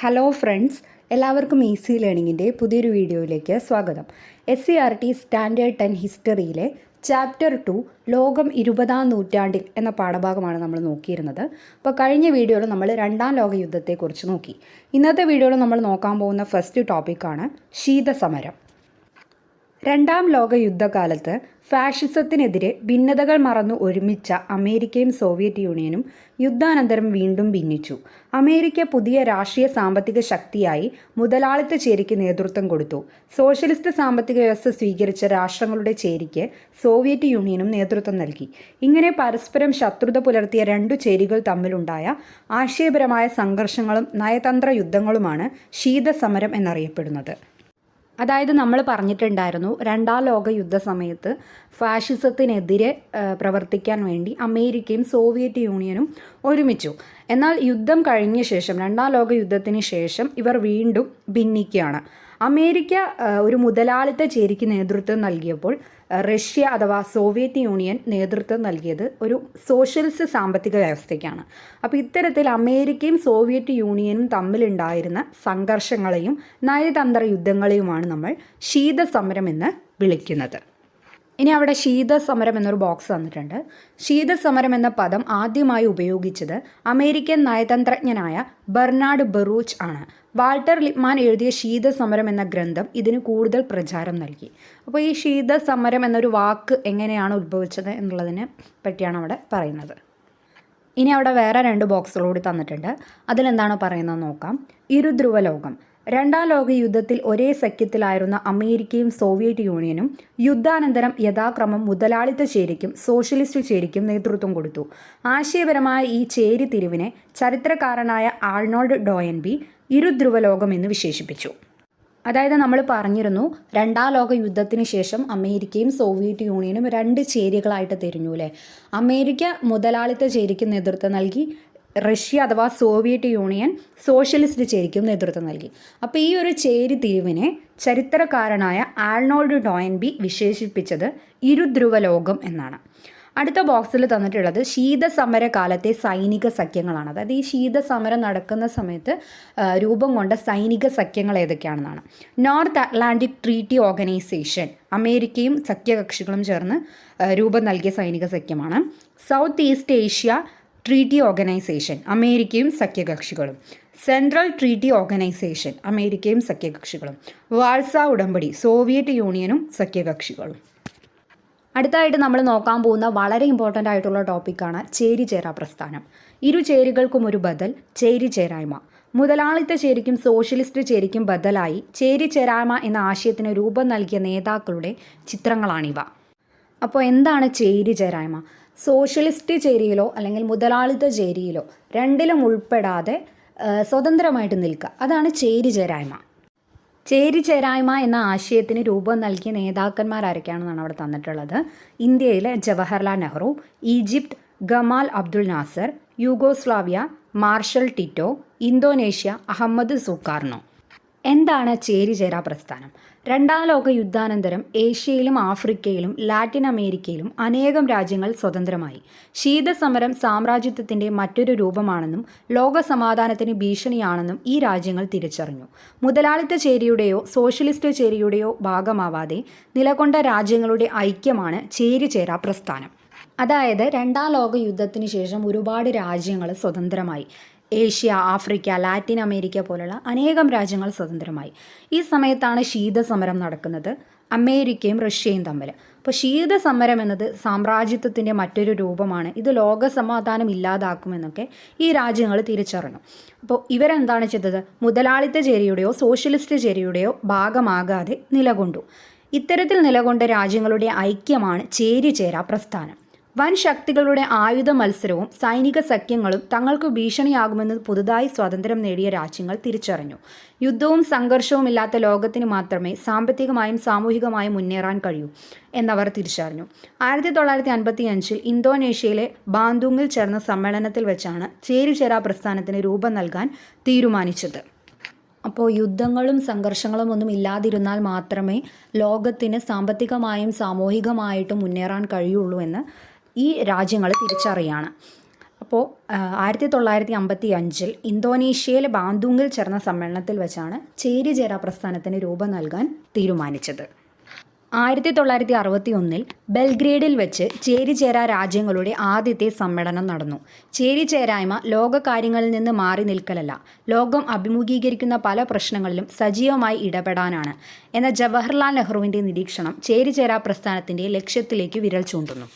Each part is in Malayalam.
ഹലോ ഫ്രണ്ട്സ് എല്ലാവർക്കും ഈസി ലേണിങ്ങിന്റെ പുതിയൊരു വീഡിയോയിലേക്ക് സ്വാഗതം. S C R T standard ten ഹിസ്റ്ററിയിലെ chapter two ലോകം ഇരുപതാം നൂറ്റാണ്ടിൽ എന്ന പാഠഭാഗമാണ് നമ്മൾ നോക്കിയിരുന്നത്. അപ്പോൾ കഴിഞ്ഞ വീഡിയോയിൽ നമ്മൾ രണ്ടാം ലോക യുദ്ധത്തെക്കുറിച്ച് നോക്കി. ഇന്നത്തെ വീഡിയോയിൽ നമ്മൾ നോക്കാൻ പോകുന്ന ഫസ്റ്റ് ടോപ്പിക്കാണ് ശീതസമരം. രണ്ടാം ലോക യുദ്ധകാലത്ത് ഫാഷിസത്തിനെതിരെ ഭിന്നതകൾ മറന്നു ഒരുമിച്ച അമേരിക്കയും സോവിയറ്റ് യൂണിയനും യുദ്ധാനന്തരം വീണ്ടും ഭിന്നിച്ചു. അമേരിക്ക പുതിയ രാഷ്ട്രീയ സാമ്പത്തിക ശക്തിയായി മുതലാളിത്ത ചേരിക്ക് നേതൃത്വം കൊടുത്തു. സോഷ്യലിസ്റ്റ് സാമ്പത്തിക വ്യവസ്ഥ സ്വീകരിച്ച രാഷ്ട്രങ്ങളുടെ ചേരിക്ക് സോവിയറ്റ് യൂണിയനും നേതൃത്വം നൽകി. ഇങ്ങനെ പരസ്പരം ശത്രുത പുലർത്തിയ രണ്ടു ചേരികൾ തമ്മിലുണ്ടായ ആശയപരമായ സംഘർഷങ്ങളും നയതന്ത്ര യുദ്ധങ്ങളുമാണ് ശീതസമരം എന്നറിയപ്പെടുന്നത്. അതായത് നമ്മൾ പറഞ്ഞിട്ടുണ്ടായിരുന്നു രണ്ടാം ലോക യുദ്ധ സമയത്ത് ഫാഷിസത്തിനെതിരെ പ്രവർത്തിക്കാൻ വേണ്ടി അമേരിക്കയും സോവിയറ്റ് യൂണിയനും ഒരുമിച്ചു. എന്നാൽ യുദ്ധം കഴിഞ്ഞ ശേഷം രണ്ടാം ലോക യുദ്ധത്തിന് ശേഷം ഇവർ വീണ്ടും ഭിന്നിക്കുകയാണ്. അമേരിക്ക ഒരു മുതലാളിത്ത ചേരിക്ക് നേതൃത്വം നൽകിയപ്പോൾ റഷ്യ അഥവാ സോവിയറ്റ് യൂണിയൻ നേതൃത്വം നൽകിയത് ഒരു സോഷ്യലിസ്റ്റ് സാമ്പത്തിക വ്യവസ്ഥയ്ക്കാണ്. അപ്പോൾ ഇത്തരത്തിൽ അമേരിക്കയും സോവിയറ്റ് യൂണിയനും തമ്മിലുണ്ടായിരുന്ന സംഘർഷങ്ങളെയും നയതന്ത്ര യുദ്ധങ്ങളെയുമാണ് നമ്മൾ ശീതസമരം എന്ന് വിളിക്കുന്നത്. ഇനി അവിടെ ശീതസമരം എന്നൊരു ബോക്സ് തന്നിട്ടുണ്ട്. ശീതസമരം എന്ന പദം ആദ്യമായി ഉപയോഗിച്ചത് അമേരിക്കൻ നയതന്ത്രജ്ഞനായ ബെർണാഡ് ബെറൂച്ച് ആണ്. വാൾട്ടർ ലിപ്മാൻ എഴുതിയ ശീതസമരം എന്ന ഗ്രന്ഥം ഇതിന് കൂടുതൽ പ്രചാരം നൽകി. അപ്പോൾ ഈ ശീതസമരം എന്നൊരു വാക്ക് എങ്ങനെയാണ് ഉത്ഭവിച്ചത് എന്നുള്ളതിനെ പറ്റിയാണ് അവിടെ പറയുന്നത്. ഇനി അവിടെ വേറെ രണ്ട് ബോക്സുകൾ കൂടി തന്നിട്ടുണ്ട്. അതിലെന്താണ് പറയുന്നത് നോക്കാം. ഇരുധ്രുവ ലോകം രണ്ടാം ലോക യുദ്ധത്തിൽ ഒരേ സഖ്യത്തിലായിരുന്ന അമേരിക്കയും സോവിയറ്റ് യൂണിയനും യുദ്ധാനന്തരം യഥാക്രമം മുതലാളിത്ത ചേരിക്കും സോഷ്യലിസ്റ്റ് ചേരിക്കും നേതൃത്വം കൊടുത്തു. ആശയപരമായ ഈ ചേരി തിരിവിനെ ചരിത്രകാരനായ ആൾനോൾഡ് ഡോയൻബി ഇരുധ്രുവ ലോകം എന്ന് വിശേഷിപ്പിച്ചു. അതായത് നമ്മൾ പറഞ്ഞിരുന്നു രണ്ടാം ലോക യുദ്ധത്തിന് ശേഷം അമേരിക്കയും സോവിയറ്റ് യൂണിയനും രണ്ട് ചേരികളായിട്ട് തിരിഞ്ഞു അല്ലേ അമേരിക്ക മുതലാളിത്ത ചേരിക്ക് നേതൃത്വം നൽകി റഷ്യ അഥവാ സോവിയറ്റ് യൂണിയൻ സോഷ്യലിസ്റ്റ് ചേരിക്കും നേതൃത്വം നൽകി. അപ്പോൾ ഈ ഒരു ചേരി തിരിവിനെ ചരിത്രകാരനായ ആൾനോൾഡ് ഡോയൻബി വിശേഷിപ്പിച്ചത് ഇരുധ്രുവ ലോകം എന്നാണ്. അടുത്ത ബോക്സിൽ തന്നിട്ടുള്ളത് ശീതസമര കാലത്തെ സൈനിക സഖ്യങ്ങളാണ്. അതായത് ഈ ശീതസമരം നടക്കുന്ന സമയത്ത് രൂപം കൊണ്ട സൈനിക സഖ്യങ്ങൾ ഏതൊക്കെയാണെന്നാണ്. നോർത്ത് അറ്റ്ലാന്റിക് ട്രീറ്റി ഓർഗനൈസേഷൻ അമേരിക്കയും സഖ്യകക്ഷികളും ചേർന്ന് രൂപം നൽകിയ സൈനിക സഖ്യമാണ്. South East Asia Treaty Organization അമേരിക്കയും സഖ്യകക്ഷികളും. സെൻട്രൽ ട്രീറ്റി ഓർഗനൈസേഷൻ അമേരിക്കയും സഖ്യകക്ഷികളും. വാൾസ ഉടമ്പടി സോവിയറ്റ് യൂണിയനും സഖ്യകക്ഷികളും. അടുത്തായിട്ട് നമ്മൾ നോക്കാൻ പോകുന്ന വളരെ ഇമ്പോർട്ടന്റ് ആയിട്ടുള്ള ടോപ്പിക്കാണ് ചേരിചേരാ പ്രസ്ഥാനം. ഇരു ചേരികൾക്കും ഒരു ബദൽ ചേരിചേരായ്മ. മുതലാളിത്ത ചേരിക്കും സോഷ്യലിസ്റ്റ് ചേരിക്കും ബദലായി ചേരിചേരായ്മ എന്ന ആശയത്തിന് രൂപം നൽകിയ നേതാക്കളുടെ ചിത്രങ്ങളാണിവ. അപ്പോൾ എന്താണ് ചേരിചേരായ്മ? സോഷ്യലിസ്റ്റ് ചേരിയിലോ അല്ലെങ്കിൽ മുതലാളിത്ത ചേരിയിലോ രണ്ടിലും ഉൾപ്പെടാതെ സ്വതന്ത്രമായിട്ട് നിൽക്കുക. അതാണ് ചേരിചേരായ്മ ചേരിചേരായ്മ എന്ന ആശയത്തിന് രൂപം നൽകിയ നേതാക്കന്മാർ ആരൊക്കെയാണെന്നാണ് അവിടെ തന്നിട്ടുള്ളത്. ഇന്ത്യയിലെ Jawaharlal Nehru Egypt Gamal Abdul Nasser Yugoslavia Marshal Tito Indonesia Ahmed Sukarno എന്താണ് ചേരിചേരാ പ്രസ്ഥാനം? രണ്ടാം ലോക യുദ്ധാനന്തരം ഏഷ്യയിലും ആഫ്രിക്കയിലും ലാറ്റിൻ അമേരിക്കയിലും അനേകം രാജ്യങ്ങൾ സ്വതന്ത്രമായി. ശീതസമരം സാമ്രാജ്യത്വത്തിന്റെ മറ്റൊരു രൂപമാണെന്നും ലോക സമാധാനത്തിന് ഭീഷണിയാണെന്നും ഈ രാജ്യങ്ങൾ തിരിച്ചറിഞ്ഞു. മുതലാളിത്ത ചേരിയുടെയോ സോഷ്യലിസ്റ്റ് ചേരിയുടെയോ ഭാഗമാവാതെ നിലകൊണ്ട രാജ്യങ്ങളുടെ ഐക്യമാണ് ചേരി ചേരിചേരാ പ്രസ്ഥാനം. അതായത് രണ്ടാം ലോക യുദ്ധത്തിന് ശേഷം ഒരുപാട് രാജ്യങ്ങൾ സ്വതന്ത്രമായി. ഏഷ്യ ആഫ്രിക്ക ലാറ്റിൻ അമേരിക്ക പോലുള്ള അനേകം രാജ്യങ്ങൾ സ്വതന്ത്രമായി. ഈ സമയത്താണ് ശീതസമരം നടക്കുന്നത്. അമേരിക്കയും റഷ്യയും തമ്മിൽ അപ്പോൾ ശീതസമരം എന്നത് സാമ്രാജ്യത്വത്തിന്റെ മറ്റൊരു രൂപമാണ്. ഇത് ലോക സമാധാനം ഇല്ലാതാക്കുമെന്നൊക്കെ ഈ രാജ്യങ്ങൾ തിരിച്ചറിഞ്ഞു. അപ്പോൾ ഇവരെന്താണ് ചെയ്തത്? മുതലാളിത്ത ചേരിയുടെയോ സോഷ്യലിസ്റ്റ് ചേരിയുടെയോ ഭാഗമാകാതെ നിലകൊണ്ടു. ഇത്തരത്തിൽ നിലകൊണ്ട രാജ്യങ്ങളുടെ ഐക്യമാണ് ചേരി ചേരാ പ്രസ്ഥാനം. വൻ ശക്തികളുടെ ആയുധ മത്സരവും സൈനിക സഖ്യങ്ങളും തങ്ങൾക്ക് ഭീഷണിയാകുമെന്ന് പുതുതായി സ്വാതന്ത്ര്യം നേടിയ രാജ്യങ്ങൾ തിരിച്ചറിഞ്ഞു. യുദ്ധവും സംഘർഷവും ഇല്ലാത്ത ലോകത്തിന് മാത്രമേ സാമ്പത്തികമായും സാമൂഹികമായും മുന്നേറാൻ കഴിയൂ എന്നവർ തിരിച്ചറിഞ്ഞു. ആയിരത്തി തൊള്ളായിരത്തി അൻപത്തി അഞ്ചിൽ ഇന്തോനേഷ്യയിലെ ബാന്തുങ്ങിൽ ചേർന്ന സമ്മേളനത്തിൽ വെച്ചാണ് ചേരിചേരാ പ്രസ്ഥാനത്തിന് രൂപം നൽകാൻ തീരുമാനിച്ചത്. അപ്പോൾ യുദ്ധങ്ങളും സംഘർഷങ്ങളും ഒന്നും ഇല്ലാതിരുന്നാൽ മാത്രമേ ലോകത്തിന് സാമ്പത്തികമായും സാമൂഹികമായിട്ടും മുന്നേറാൻ കഴിയുള്ളൂ എന്ന് ഈ രാജ്യങ്ങൾ തിരിച്ചറിയാണ്. അപ്പോൾ ആയിരത്തി തൊള്ളായിരത്തി അമ്പത്തി അഞ്ചിൽ ഇന്തോനേഷ്യയിലെ ബാന്തുങ്ങിൽ ചേർന്ന സമ്മേളനത്തിൽ വെച്ചാണ് ചേരിചേര പ്രസ്ഥാനത്തിന് രൂപം നൽകാൻ തീരുമാനിച്ചത്. ആയിരത്തി തൊള്ളായിരത്തി അറുപത്തി ഒന്നിൽ ബെൽഗ്രേഡിൽ വെച്ച് ചേരിചേരാ രാജ്യങ്ങളുടെ ആദ്യത്തെ സമ്മേളനം നടന്നു. ചേരിചേരായ്മ ലോകകാര്യങ്ങളിൽ നിന്ന് മാറി നിൽക്കലല്ല ലോകം അഭിമുഖീകരിക്കുന്ന പല പ്രശ്നങ്ങളിലും സജീവമായി ഇടപെടാനാണ്. എന്ന ജവഹർലാൽ നെഹ്റുവിന്റെ നിരീക്ഷണം ചേരിചേരാ പ്രസ്ഥാനത്തിന്റെ ലക്ഷ്യത്തിലേക്ക് വിരൽ ചൂണ്ടുന്നു.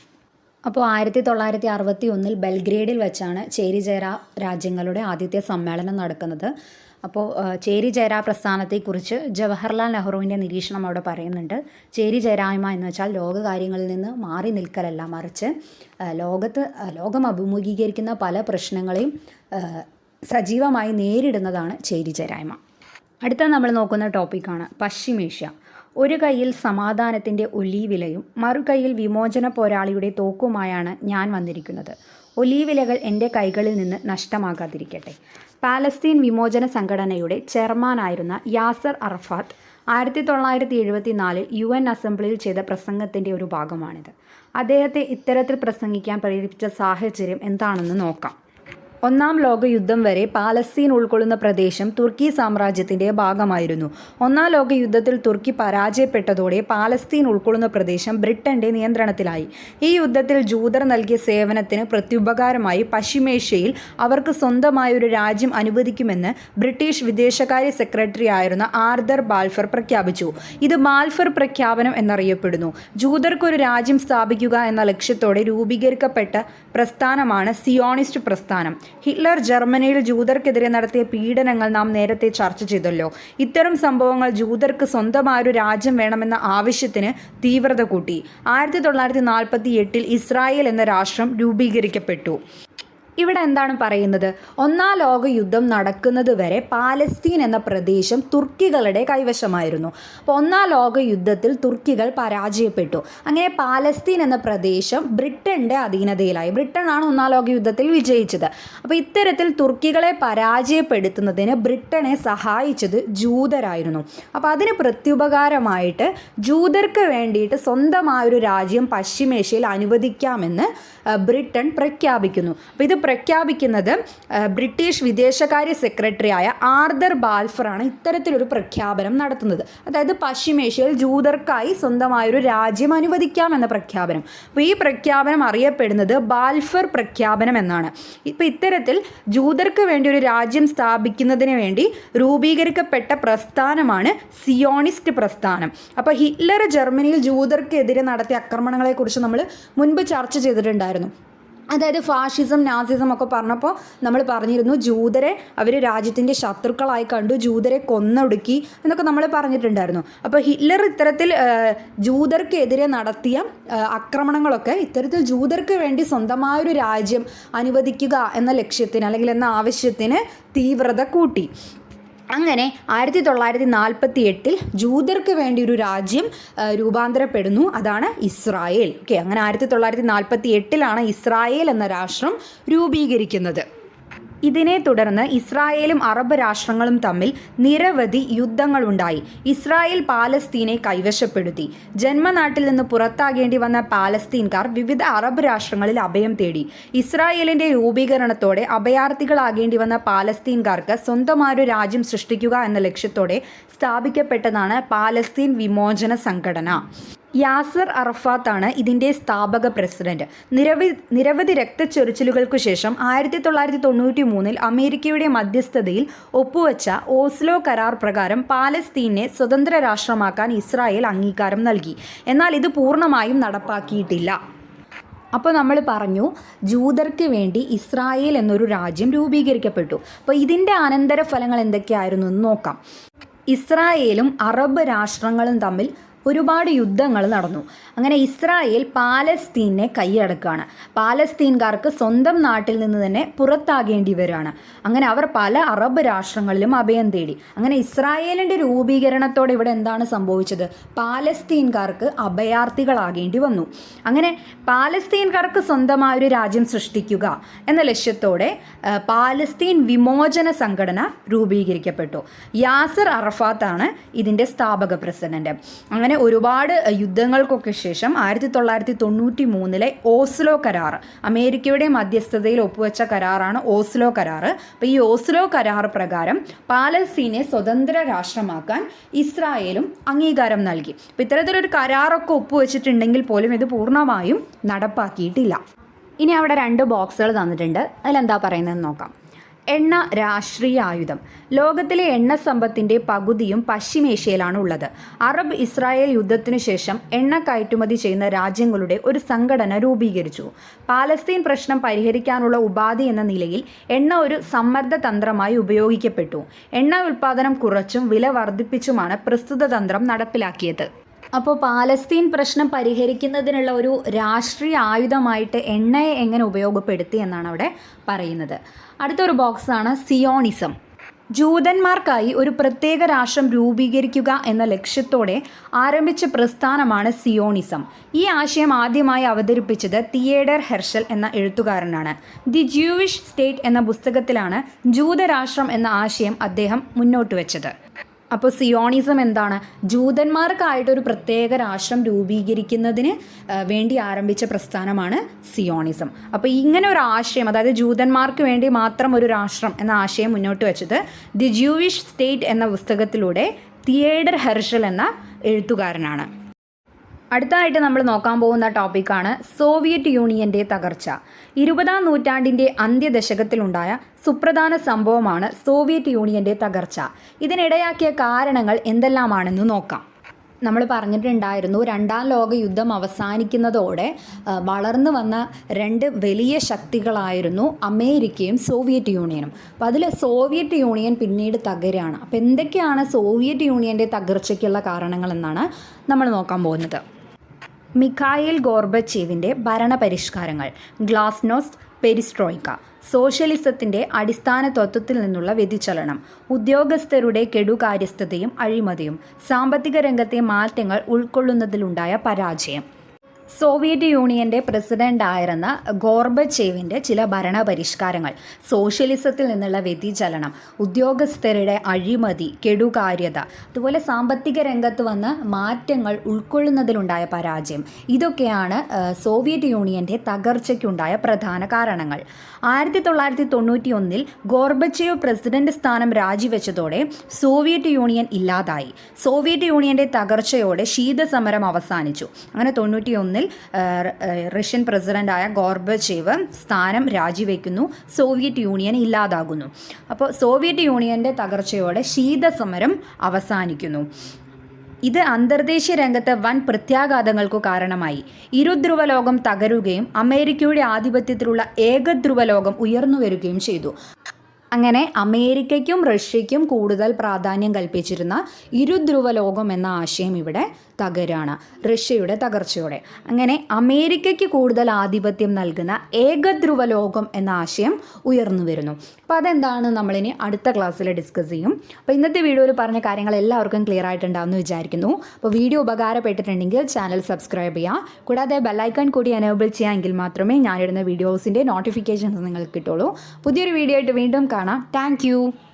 അപ്പോൾ ആയിരത്തി തൊള്ളായിരത്തി അറുപത്തി ഒന്നിൽ ബെൽഗ്രേഡിൽ വെച്ചാണ് ചേരിചേര രാജ്യങ്ങളുടെ ആദ്യത്തെ സമ്മേളനം നടക്കുന്നത്. അപ്പോൾ ചേരിചേര പ്രസ്ഥാനത്തെക്കുറിച്ച് ജവഹർലാൽ നെഹ്റുവിന്റെ നിരീക്ഷണം അവിടെ പറയുന്നുണ്ട്. ചേരിചേരായ്മ എന്ന് വെച്ചാൽ ലോകകാര്യങ്ങളിൽ നിന്ന് മാറി നിൽക്കലല്ല മറിച്ച് ലോകത്ത് ലോകം അഭിമുഖീകരിക്കുന്ന പല പ്രശ്നങ്ങളെയും സജീവമായി നേരിടുന്നതാണ് ചേരിചേരായ്മ അടുത്ത നമ്മൾ നോക്കുന്ന ടോപ്പിക്കാണ് പശ്ചിമേഷ്യ. ഒരു കൈയിൽ സമാധാനത്തിന്റെ ഒലീവിലയും മറുകൈയിൽ വിമോചന പോരാളിയുടെ തോക്കുമായാണ് ഞാൻ വന്നിരിക്കുന്നത്. ഒലീവിലകൾ എന്റെ കൈകളിൽ നിന്ന് നഷ്ടമാകാതിരിക്കട്ടെ. പാലസ്തീൻ വിമോചന സംഘടനയുടെ ചെയർമാനായിരുന്ന യാസർ അറഫാത്ത് ആയിരത്തി തൊള്ളായിരത്തി എഴുപത്തി നാലിൽ യു എൻ അസംബ്ലിയിൽ ചെയ്ത പ്രസംഗത്തിന്റെ ഒരു ഭാഗമാണിത്. അദ്ദേഹത്തെ ഇത്തരത്തിൽ പ്രസംഗിക്കാൻ പ്രേരിപ്പിച്ച സാഹചര്യം എന്താണെന്ന് നോക്കാം. ഒന്നാം ലോകയുദ്ധം വരെ പാലസ്തീൻ ഉൾക്കൊള്ളുന്ന പ്രദേശം തുർക്കി സാമ്രാജ്യത്തിന്റെ ഭാഗമായിരുന്നു. ഒന്നാം ലോകയുദ്ധത്തിൽ തുർക്കി പരാജയപ്പെട്ടതോടെ പാലസ്തീൻ ഉൾക്കൊള്ളുന്ന പ്രദേശം ബ്രിട്ടന്റെ നിയന്ത്രണത്തിലായി. ഈ യുദ്ധത്തിൽ ജൂതർ നൽകിയ സേവനത്തിന് പ്രത്യുപകാരമായി പശ്ചിമേഷ്യയിൽ അവർക്ക് സ്വന്തമായ ഒരു രാജ്യം അനുവദിക്കുമെന്ന് ബ്രിട്ടീഷ് വിദേശകാര്യ സെക്രട്ടറി ആയിരുന്ന ആർദർ ബാൽഫർ പ്രഖ്യാപിച്ചു. ഇത് ബാൽഫർ പ്രഖ്യാപനം എന്നറിയപ്പെടുന്നു. ജൂതർക്കൊരു രാജ്യം സ്ഥാപിക്കുക എന്ന ലക്ഷ്യത്തോടെ രൂപീകരിക്കപ്പെട്ട പ്രസ്ഥാനമാണ് സിയോണിസ്റ്റ് പ്രസ്ഥാനം. ഹിറ്റ്ലർ ജർമ്മനിയിൽ ജൂതർക്കെതിരെ നടത്തിയ പീഡനങ്ങൾ നാം നേരത്തെ ചർച്ച ചെയ്തല്ലോ. ഇത്തരം സംഭവങ്ങൾ ജൂതർക്ക് സ്വന്തമായൊരു രാജ്യം വേണമെന്ന ആവശ്യത്തിന് തീവ്രത കൂട്ടി. ആയിരത്തി തൊള്ളായിരത്തി നാൽപ്പത്തി എട്ടിൽ ഇസ്രായേൽ എന്ന രാഷ്ട്രം രൂപീകരിക്കപ്പെട്ടു. ഇവിടെ എന്താണ് പറയുന്നത്? ഒന്നാം ലോക യുദ്ധം നടക്കുന്നത് വരെ പാലസ്തീൻ എന്ന പ്രദേശം തുർക്കികളുടെ കൈവശമായിരുന്നു. അപ്പോൾ ഒന്നാം ലോക യുദ്ധത്തിൽ തുർക്കികൾ പരാജയപ്പെട്ടു. അങ്ങനെ പാലസ്തീൻ എന്ന പ്രദേശം ബ്രിട്ടന്റെ അധീനതയിലായി. ബ്രിട്ടനാണ് ഒന്നാം ലോക യുദ്ധത്തിൽ വിജയിച്ചത്. അപ്പോൾ ഇത്തരത്തിൽ തുർക്കികളെ പരാജയപ്പെടുത്തുന്നതിന് ബ്രിട്ടനെ സഹായിച്ചത് ജൂതരായിരുന്നു. അപ്പോൾ അതിന് പ്രത്യുപകാരമായിട്ട് ജൂതർക്ക് വേണ്ടിയിട്ട് സ്വന്തമായൊരു രാജ്യം പശ്ചിമേഷ്യയിൽ അനുവദിക്കാമെന്ന് ബ്രിട്ടൻ പ്രഖ്യാപിക്കുന്നു. അപ്പോൾ ഇത് പ്രഖ്യാപിക്കുന്നത് ബ്രിട്ടീഷ് വിദേശകാര്യ സെക്രട്ടറിയായ ആർദർ ബാൽഫറാണ് ഇത്തരത്തിലൊരു പ്രഖ്യാപനം നടത്തുന്നത്. അതായത് പശ്ചിമേഷ്യയിൽ ജൂതർക്കായി സ്വന്തമായൊരു രാജ്യം അനുവദിക്കാം എന്ന പ്രഖ്യാപനം. അപ്പോൾ ഈ പ്രഖ്യാപനം അറിയപ്പെടുന്നത് ബാൽഫർ പ്രഖ്യാപനം എന്നാണ്. ഇപ്പോൾ ഇത്തരത്തിൽ ജൂതർക്ക് വേണ്ടി ഒരു രാജ്യം സ്ഥാപിക്കുന്നതിന് വേണ്ടി രൂപീകരിക്കപ്പെട്ട പ്രസ്ഥാനമാണ് സിയോണിസ്റ്റ് പ്രസ്ഥാനം. അപ്പോൾ ഹിറ്റ്ലർ ജർമ്മനിയിൽ ജൂതർക്കെതിരെ നടത്തിയ ആക്രമണങ്ങളെക്കുറിച്ച് നമ്മൾ മുൻപ് ചർച്ച ചെയ്തിട്ടുണ്ടായിരുന്നു. അതായത് ഫാഷിസം നാസിസം ഒക്കെ പറഞ്ഞപ്പോൾ നമ്മൾ പറഞ്ഞിരുന്നു ജൂതരെ അവർ രാജ്യത്തിന്റെ ശത്രുക്കളായി കണ്ടു ജൂതരെ കൊന്നൊടുക്കി എന്നൊക്കെ നമ്മൾ പറഞ്ഞിട്ടുണ്ടായിരുന്നു. അപ്പോൾ ഹിറ്റ്ലർ ഇത്തരത്തിൽ ജൂതർക്കെതിരെ നടത്തിയ ആക്രമണങ്ങളൊക്കെ ഇത്തരത്തിൽ ജൂതർക്ക് വേണ്ടി സ്വന്തമായൊരു രാജ്യം അനുവദിക്കുക എന്ന ലക്ഷ്യത്തിന് അല്ലെങ്കിൽ എന്ന ആവശ്യത്തിന് തീവ്രത കൂട്ടി. അങ്ങനെ ആയിരത്തി തൊള്ളായിരത്തി നാൽപ്പത്തി എട്ടിൽ ജൂതർക്ക് വേണ്ടി ഒരു രാജ്യം രൂപാന്തരപ്പെടുന്നു. അതാണ് ഇസ്രായേൽ. ഓക്കെ അങ്ങനെ ആയിരത്തി തൊള്ളായിരത്തി നാൽപ്പത്തി എട്ടിലാണ് ഇസ്രായേൽ എന്ന രാഷ്ട്രം രൂപീകരിക്കുന്നത്. ഇതിനെ തുടർന്ന് ഇസ്രായേലും അറബ് രാഷ്ട്രങ്ങളും തമ്മിൽ നിരവധി യുദ്ധങ്ങളുണ്ടായി. ഇസ്രായേൽ പാലസ്തീനെ കൈവശപ്പെടുത്തി. ജന്മനാട്ടിൽ നിന്ന് പുറത്താകേണ്ടി വന്ന പാലസ്തീൻകാർ വിവിധ അറബ് രാഷ്ട്രങ്ങളിൽ അഭയം തേടി. ഇസ്രായേലിന്റെ രൂപീകരണത്തോടെ അഭയാർത്ഥികളാകേണ്ടി വന്ന പാലസ്തീൻകാർക്ക് സ്വന്തമായൊരു രാജ്യം സൃഷ്ടിക്കുക എന്ന ലക്ഷ്യത്തോടെ സ്ഥാപിക്കപ്പെട്ടതാണ് പാലസ്തീൻ വിമോചന സംഘടന. യാസർ അറഫാത്താണ് ഇതിന്റെ സ്ഥാപക പ്രസിഡന്റ്. നിരവധി നിരവധി രക്തച്ചൊരിച്ചിലുകൾക്കു ശേഷം ആയിരത്തി തൊള്ളായിരത്തി തൊണ്ണൂറ്റി മൂന്നിൽ അമേരിക്കയുടെ മധ്യസ്ഥതയിൽ ഒപ്പുവെച്ച ഓസ്ലോ കരാർ പ്രകാരം പാലസ്തീനെ സ്വതന്ത്ര രാഷ്ട്രമാക്കാൻ ഇസ്രായേൽ അംഗീകാരം നൽകി. എന്നാൽ ഇത് പൂർണമായും നടപ്പാക്കിയിട്ടില്ല. അപ്പോൾ നമ്മൾ പറഞ്ഞു ജൂതർക്ക് വേണ്ടി ഇസ്രായേൽ എന്നൊരു രാജ്യം രൂപീകരിക്കപ്പെട്ടു. അപ്പോൾ ഇതിന്റെ അനന്തരഫലങ്ങൾ എന്തൊക്കെയായിരുന്നു എന്ന് നോക്കാം. ഇസ്രായേലും അറബ് രാഷ്ട്രങ്ങളും തമ്മിൽ ഒരുപാട് യുദ്ധങ്ങൾ നടന്നു. അങ്ങനെ ഇസ്രായേൽ പാലസ്തീനെ കൈയടക്കുകയാണ്. പാലസ്തീൻകാർക്ക് സ്വന്തം നാട്ടിൽ നിന്ന് തന്നെ പുറത്താകേണ്ടി വരികയാണ് അങ്ങനെ അവർ പല അറബ് രാഷ്ട്രങ്ങളിലും അഭയം തേടി. അങ്ങനെ ഇസ്രായേലിന്റെ രൂപീകരണത്തോടെ ഇവിടെ എന്താണ് സംഭവിച്ചത്? പാലസ്തീൻകാർക്ക് അഭയാർത്ഥികളാകേണ്ടി വന്നു. അങ്ങനെ പാലസ്തീൻകാർക്ക് സ്വന്തമായ ഒരു രാജ്യം സൃഷ്ടിക്കുക എന്ന ലക്ഷ്യത്തോടെ പാലസ്തീൻ വിമോചന സംഘടന രൂപീകരിക്കപ്പെട്ടു. യാസർ അറഫാത്താണ് ഇതിന്റെ സ്ഥാപക പ്രസിഡന്റ്. അങ്ങനെ അങ്ങനെ ഒരുപാട് യുദ്ധങ്ങൾക്കൊക്കെ ശേഷം ആയിരത്തി തൊള്ളായിരത്തി തൊണ്ണൂറ്റി മൂന്നിലെ ഓസ്ലോ കരാർ അമേരിക്കയുടെ മധ്യസ്ഥതയിൽ ഒപ്പുവെച്ച കരാറാണ് ഓസ്ലോ കരാർ. അപ്പോൾ ഈ ഓസ്ലോ കരാർ പ്രകാരം പാലസ്തീനെ സ്വതന്ത്ര രാഷ്ട്രമാക്കാൻ ഇസ്രായേലും അംഗീകാരം നൽകി. അപ്പോൾ ഇത്തരത്തിലൊരു കരാറൊക്കെ ഒപ്പുവെച്ചിട്ടുണ്ടെങ്കിൽ പോലും ഇത് പൂർണമായും നടപ്പാക്കിയിട്ടില്ല. ഇനി അവിടെ രണ്ട് ബോക്സുകൾ തന്നിട്ടുണ്ട്. അതിലെന്താ പറയുന്നതെന്ന് നോക്കാം. എണ്ണ രാഷ്ട്രീയ ആയുധം. ലോകത്തിലെ എണ്ണ സമ്പത്തിന്റെ പകുതിയും പശ്ചിമേഷ്യയിലാണ് ഉള്ളത് അറബ് ഇസ്രായേൽ യുദ്ധത്തിനു ശേഷം എണ്ണ കയറ്റുമതി ചെയ്യുന്ന രാജ്യങ്ങളുടെ ഒരു സംഘടന രൂപീകരിച്ചു. പാലസ്തീൻ പ്രശ്നം പരിഹരിക്കാനുള്ള ഉപാധി എന്ന നിലയിൽ എണ്ണ ഒരു സമ്മർദ്ദ തന്ത്രമായി ഉപയോഗിക്കപ്പെട്ടു. എണ്ണ ഉൽപ്പാദനം കുറച്ചും വില വർദ്ധിപ്പിച്ചുമാണ് പ്രസ്തുത തന്ത്രം നടപ്പിലാക്കിയത്. അപ്പോൾ പാലസ്തീൻ പ്രശ്നം പരിഹരിക്കുന്നതിനുള്ള ഒരു രാഷ്ട്രീയ ആയുധമായിട്ട് എണ്ണയെ എങ്ങനെ ഉപയോഗപ്പെടുത്തി എന്നാണ് അവിടെ പറയുന്നത്. അടുത്തൊരു ബോക്സാണ് സിയോണിസം. ജൂതന്മാർക്കായി ഒരു പ്രത്യേക രാഷ്ട്രം രൂപീകരിക്കുക എന്ന ലക്ഷ്യത്തോടെ ആരംഭിച്ച പ്രസ്ഥാനമാണ് സിയോണിസം. ഈ ആശയം ആദ്യമായി അവതരിപ്പിച്ചത് തിയേഡർ ഹെർഷൽ എന്ന എഴുത്തുകാരനാണ്. ദി ജ്യൂവിഷ് സ്റ്റേറ്റ് എന്ന പുസ്തകത്തിലാണ് ജൂതരാഷ്ട്രം എന്ന ആശയം അദ്ദേഹം മുന്നോട്ട് വെച്ചത്. അപ്പോൾ സിയോണിസം എന്താണ്? ജൂതന്മാർക്കായിട്ടൊരു പ്രത്യേക രാഷ്ട്രം രൂപീകരിക്കുന്നതിന് വേണ്ടി ആരംഭിച്ച പ്രസ്ഥാനമാണ് സിയോണിസം. അപ്പോൾ ഇങ്ങനെ ഒരു ആശയം അതായത് ജൂതന്മാർക്ക് വേണ്ടി മാത്രം ഒരു രാഷ്ട്രം എന്ന ആശയം മുന്നോട്ട് വെച്ചത് ദി ജൂവിഷ് സ്റ്റേറ്റ് എന്ന പുസ്തകത്തിലൂടെ തിയേഡർ ഹെർഷൽ എന്ന എഴുത്തുകാരനാണ്. അടുത്തതായിട്ട് നമ്മൾ നോക്കാൻ പോകുന്ന ടോപ്പിക്കാണ് സോവിയറ്റ് യൂണിയന്റെ തകർച്ച. ഇരുപതാം നൂറ്റാണ്ടിന്റെ അന്ത്യദശകത്തിലുണ്ടായ സുപ്രധാന സംഭവമാണ് സോവിയറ്റ് യൂണിയന്റെ തകർച്ച. ഇതിനിടയാക്കിയ കാരണങ്ങൾ എന്തെല്ലാമാണെന്ന് നോക്കാം. നമ്മൾ പറഞ്ഞിട്ടുണ്ടായിരുന്നു രണ്ടാം ലോക യുദ്ധം അവസാനിക്കുന്നതോടെ വളർന്നു വന്ന രണ്ട് വലിയ ശക്തികളായിരുന്നു അമേരിക്കയും സോവിയറ്റ് യൂണിയനും. അപ്പോൾ അതിൽ സോവിയറ്റ് യൂണിയൻ പിന്നീട് തകരുകയാണ് അപ്പോൾ എന്തൊക്കെയാണ് സോവിയറ്റ് യൂണിയന്റെ തകർച്ചയ്ക്കുള്ള കാരണങ്ങൾ എന്നാണ് നമ്മൾ നോക്കാൻ പോകുന്നത്. മിഖായിൽ ഗോർബച്ചേവിന്റെ ഭരണപരിഷ്കാരങ്ങൾ ഗ്ലാസ്നോസ്റ്റ് പെരിസ്ട്രോയിക്ക സോഷ്യലിസത്തിന്റെ അടിസ്ഥാന തത്വത്തിൽ നിന്നുള്ള വ്യതിചലനം ഉദ്യോഗസ്ഥരുടെ കെടുകാര്യസ്ഥതയും അഴിമതിയും സാമ്പത്തിക രംഗത്തെ മാറ്റങ്ങൾ ഉൾക്കൊള്ളുന്നതിലുണ്ടായ പരാജയം. സോവിയറ്റ് യൂണിയന്റെ പ്രസിഡന്റായിരുന്ന ഗോർബച്ചേവിന്റെ ചില ഭരണപരിഷ്കാരങ്ങൾ സോഷ്യലിസത്തിൽ നിന്നുള്ള വ്യതിചലനം ഉദ്യോഗസ്ഥരുടെ അഴിമതി കെടുകാര്യത അതുപോലെ സാമ്പത്തിക രംഗത്ത് വന്ന മാറ്റങ്ങൾ ഉൾക്കൊള്ളുന്നതിലുണ്ടായ പരാജയം. ഇതൊക്കെയാണ് സോവിയറ്റ് യൂണിയന്റെ തകർച്ചയ്ക്കുണ്ടായ പ്രധാന കാരണങ്ങൾ. ആയിരത്തി തൊള്ളായിരത്തി തൊണ്ണൂറ്റി ഒന്നിൽ ഗോർബച്ചേവ് പ്രസിഡന്റ് സ്ഥാനം രാജിവെച്ചതോടെ സോവിയറ്റ് യൂണിയൻ ഇല്ലാതായി. സോവിയറ്റ് യൂണിയന്റെ തകർച്ചയോടെ ശീതസമരം അവസാനിച്ചു. അങ്ങനെ തൊണ്ണൂറ്റി ഒന്നിൽ റഷ്യൻ പ്രസിഡന്റായ ഗോർബച്ചേവ് സ്ഥാനം രാജിവെക്കുന്നു സോവിയറ്റ് യൂണിയൻ ഇല്ലാതാകുന്നു. അപ്പോൾ സോവിയറ്റ് യൂണിയന്റെ തകർച്ചയോടെ ശീതസമരം അവസാനിക്കുന്നു. ഇത് അന്തർദേശീയ രംഗത്ത് വൻ പ്രത്യാഘാതങ്ങൾക്കു കാരണമായി. ഇരുധ്രുവ ലോകം തകരുകയും അമേരിക്കയുടെ ആധിപത്യത്തിലുള്ള ഏകധ്രുവ ലോകം ഉയർന്നു വരികയും ചെയ്തു. അങ്ങനെ അമേരിക്കയ്ക്കും റഷ്യയ്ക്കും കൂടുതൽ പ്രാധാന്യം കൽപ്പിച്ചിരുന്ന ഇരുധ്രുവ ലോകം എന്ന ആശയം ഇവിടെ തകരാണ് റഷ്യയുടെ തകർച്ചയോടെ. അങ്ങനെ അമേരിക്കയ്ക്ക് കൂടുതൽ ആധിപത്യം നൽകുന്ന ഏകധ്രുവ ലോകം എന്ന ആശയം ഉയർന്നു വരുന്നു. അപ്പോൾ അതെന്താണ് നമ്മളിനി അടുത്ത ക്ലാസ്സിൽ ഡിസ്കസ് ചെയ്യും. അപ്പോൾ ഇന്നത്തെ വീഡിയോയിൽ പറഞ്ഞ കാര്യങ്ങൾ എല്ലാവർക്കും ക്ലിയർ ആയിട്ടുണ്ടാവുമെന്ന് വിചാരിക്കുന്നു. അപ്പോൾ വീഡിയോ ഉപകാരപ്പെട്ടിട്ടുണ്ടെങ്കിൽ ചാനൽ സബ്സ്ക്രൈബ് ചെയ്യുക. കൂടാതെ ബെല്ലൈക്കൺ കൂടി എനേബിൾ ചെയ്യാമെങ്കിൽ മാത്രമേ ഞാനിടുന്ന വീഡിയോസിന്റെ നോട്ടിഫിക്കേഷൻസ് നിങ്ങൾക്ക് കിട്ടുള്ളൂ. പുതിയൊരു വീഡിയോ ആയിട്ട് വീണ്ടും കാണാം. താങ്ക്